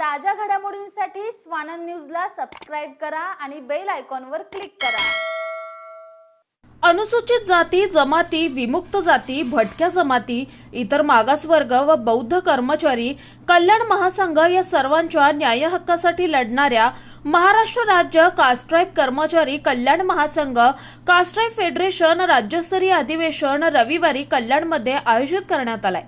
ताज्या घडामोडींसाठी स्वानंद न्यूजला सबस्क्राईब करा आणि बेल आयकॉनवर क्लिक करा. अनुसूचित जाती जमाती विमुक्त जाती भटक्या जमाती इतर मागासवर्ग व बौद्ध कर्मचारी कल्याण महासंघ या सर्वांच्या न्याय हक्कासाठी लढणाऱ्या महाराष्ट्र राज्य कास्ट्राईब कर्मचारी कल्याण महासंघ कास्ट्राईब फेडरेशन राज्यस्तरीय अधिवेशन रविवारी कल्याणमध्ये आयोजित करण्यात आलंय.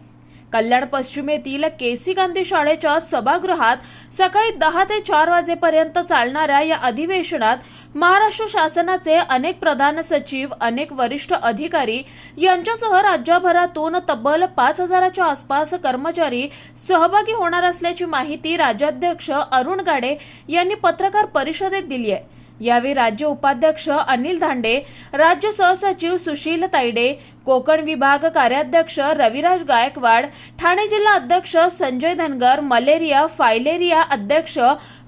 कल्याण पश्चिमेतील केसी गांधी शाळेच्या सभागृहात सकाळी दहा ते चार वाजेपर्यंत चालणाऱ्या या अधिवेशनात महाराष्ट्र शासनाचे अनेक प्रधान सचिव अनेक वरिष्ठ अधिकारी यांच्यासह राज्यभरातून तब्बल पाच हजाराच्या आसपास कर्मचारी सहभागी होणार असल्याची माहिती राज्याध्यक्ष अरुण गाडे यांनी पत्रकार परिषदेत दिली आहे. यावेळी राज्य उपाध्यक्ष अनिल धांडे राज्य सहसचिव सुशील तायडे कोकण विभाग कार्याध्यक्ष रविराज गायकवाड ठाणे जिल्हा अध्यक्ष संजय धनगर मलेरिया फायलेरिया अध्यक्ष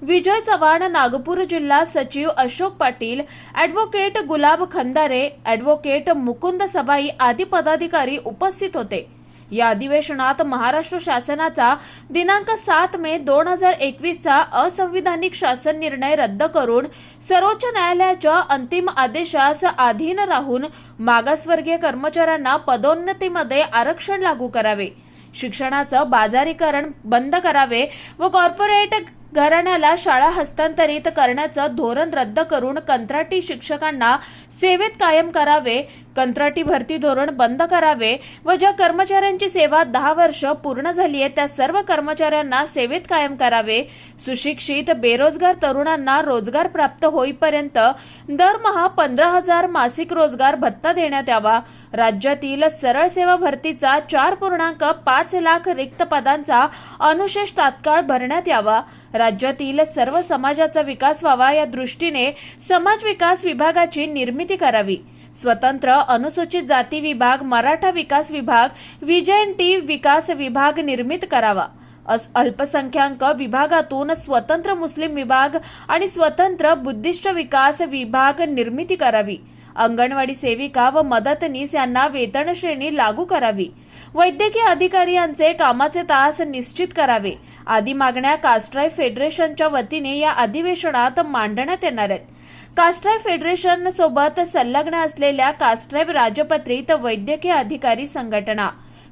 विजय चव्हाण नागपूर जिल्हा सचिव अशोक पाटील ॲडव्होकेट गुलाब खंदारे ॲडव्होकेट मुकुंद सबाई आदी पदाधिकारी उपस्थित होते. या अधिवेशनात महाराष्ट्र शासनाचा दिनांक सात मे दोन हजार एकवीसचा असंविधानिक शासन निर्णय रद्द करून सर्वोच्च न्यायालयाच्या अंतिम आदेशास अधीन राहून मागासवर्गीय कर्मचाऱ्यांना पदोन्नतीमध्ये आरक्षण लागू करावे. शिक्षणाचं बाजारीकरण बंद करावे व कॉर्पोरेट घराण्याला शाळा हस्तांतरित करण्याचं धोरण रद्द करून कंत्राटी शिक्षकांना सेवेत कायम करावे कंत्राटी भरती धोरण बंद करावे व ज्या कर्मचाऱ्यांची सेवा दहा वर्ष पूर्ण झाली आहे त्या सर्व कर्मचाऱ्यांना सेवेत कायम करावे. सुशिक्षित बेरोजगार तरुणांना रोजगार प्राप्त होईपर्यंत दरमहा पंधरा हजार मासिक रोजगार भत्ता देण्यात यावा. राज्यातील सरळ सेवा भरतीचा चार पूर्णांक पाच लाख रिक्त पदांचा अनुशेष तात्काळ भरण्यात यावा. राज्यातील सर्व समाजाचा विकास व्हावा या दृष्टीने समाज विकास विभागाची निर्मिती करावी. स्वतंत्र अनुसूचित जाती विभाग मराठा विकास विभाग विजयंती विकास विभाग निर्मित करावा. अस- अल्पसंख्याक विभागातून स्वतंत्र मुस्लिम विभाग आणि स्वतंत्र बुद्धिस्ट विकास विभाग निर्मिती करावी. अंगणवाडी सेविका व मदतनीस यांना वेतन श्रेणी लागू करावी. वैद्यकीय अधिकारी यांचे कामाचे तास निश्चित करावे. आदी मागण्या कास्ट्राय फेडरेशनच्या वतीने या अधिवेशनात मांडण्यात येणार आहेत. कास्ट्राय फेडरेशन सोबत संलग्न असलेल्या कास्ट्राईब राजपत्रित वैद्यकीय अधिकारी संघटना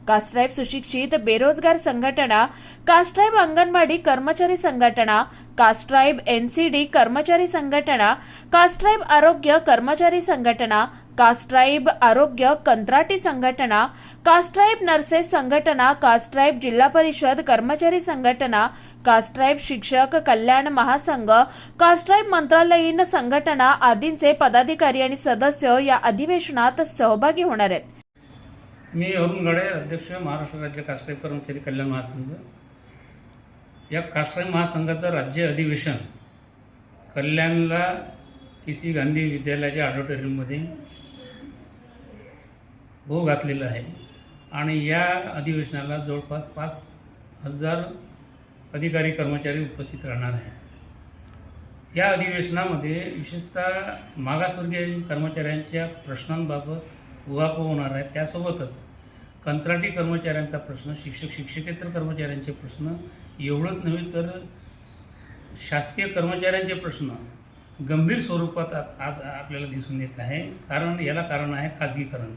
कास्ट्राईब सुशिक्षित बेरोजगार संघटना कास्ट्राईब अंगणवाडी कर्मचारी संघटना कास्ट्राईब एनसीडी कर्मचारी संघटना कास्ट्राईब आरोग्य कर्मचारी संघटना कास्ट्राईब आरोग्य कंत्राटी संघटना कास्ट्राईब नर्सेस संघटना कास्ट्राईब जिल्हा परिषद कर्मचारी संघटना कास्ट्राईब शिक्षक कल्याण महासंघ कास्ट्राईब मंत्रालयीन संघटना आदींचे पदाधिकारी आणि सदस्य या अधिवेशनात सहभागी होणार आहेत. मी अरुण गाडे अध्यक्ष महाराष्ट्र राज्य काष्टाई कर्मचारी कल्याण महासंघ. या काष्टाई महासंघाचं राज्य अधिवेशन कल्याणला के सी गांधी विद्यालयाच्या ऑडिटोरियममध्ये भो घातलेलं आहे. आणि या अधिवेशनाला जवळपास पाच हजार अधिकारी कर्मचारी उपस्थित राहणार आहेत. या अधिवेशनामध्ये विशेषतः मागासवर्गीय कर्मचाऱ्यांच्या प्रश्नांबाबत उहापोह होणार आहे. त्यासोबतच कंत्राटी कर्मचाऱ्यांचा प्रश्न शिक्षक शिक्षकेतर कर्मचाऱ्यांचे प्रश्न एवढंच नव्हे तर शासकीय कर्मचाऱ्यांचे प्रश्न गंभीर स्वरूपात आज आपल्याला दिसून येत आहे. कारण याला कारण आहे खाजगीकरण.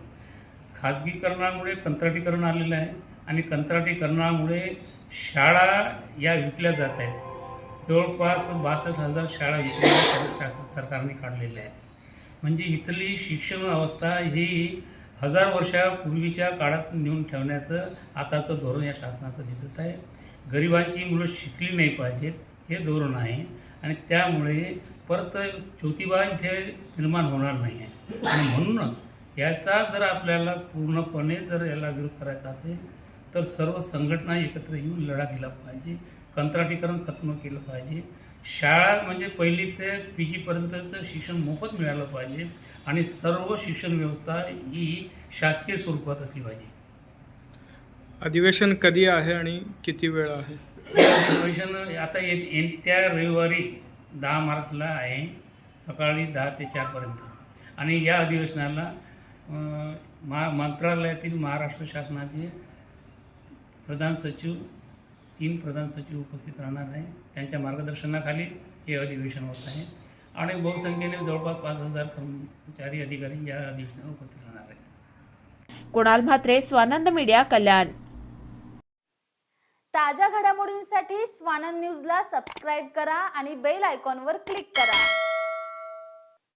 खाजगीकरणामुळे कंत्राटीकरण आलेलं आहे आणि कंत्राटीकरणामुळे शाळा या विकल्या जात आहेत. जवळपास बासष्ट हजार शाळा विकल्या शासन सरकारने काढलेल्या आहेत. म्हणजे इथली शिक्षण अवस्था ही हजार वर्षापूर्वीच्या काळात नेऊन ठेवण्याचं आताचं धोरण या शासनाचं दिसत आहे. गरिबांची मुलं शिकली नाही पाहिजेत हे धोरण आहे आणि त्यामुळे परत ज्योतिबा इथे निर्माण होणार नाही आहे. आणि म्हणूनच याचा जर आपल्याला पूर्णपणे जर याला विरोध करायचा असेल तर सर्व संघटना एकत्र येऊन लढा दिला पाहिजे. कंत्राटीकरण खत्म केलं पाहिजे. शाळा म्हणजे पहिली ते पी जीपर्यंतचं शिक्षण मोफत मिळालं पाहिजे आणि सर्व शिक्षण व्यवस्था ही शासकीय स्वरूपात असली पाहिजे. अधिवेशन कधी आहे आणि किती वेळ आहे? अधिवेशन आता ये येत्या रविवारी दहा मार्चला आहे सकाळी दहा ते चारपर्यंत आणि या अधिवेशनाला महा मंत्रालयातील महाराष्ट्र शासनाचे प्रधान सचिव तीन प्रधान सचिव उपस्थित राहणार आहे. त्यांच्या मार्गदर्शनाखाली हे अधिवेशन होत आहे. आणि बहुसंख्येने जवळपास पाच हजार कर्मचारी अधिकारी या अधिवेशनाला उपस्थित राहणार आहेत. कुणाल म्हात्रे स्वानंद मीडिया कल्याण. ताज्या घडामोडींसाठी स्वानंद न्यूजला सबस्क्राईब करा आणि बेल आयकॉनवर क्लिक करा.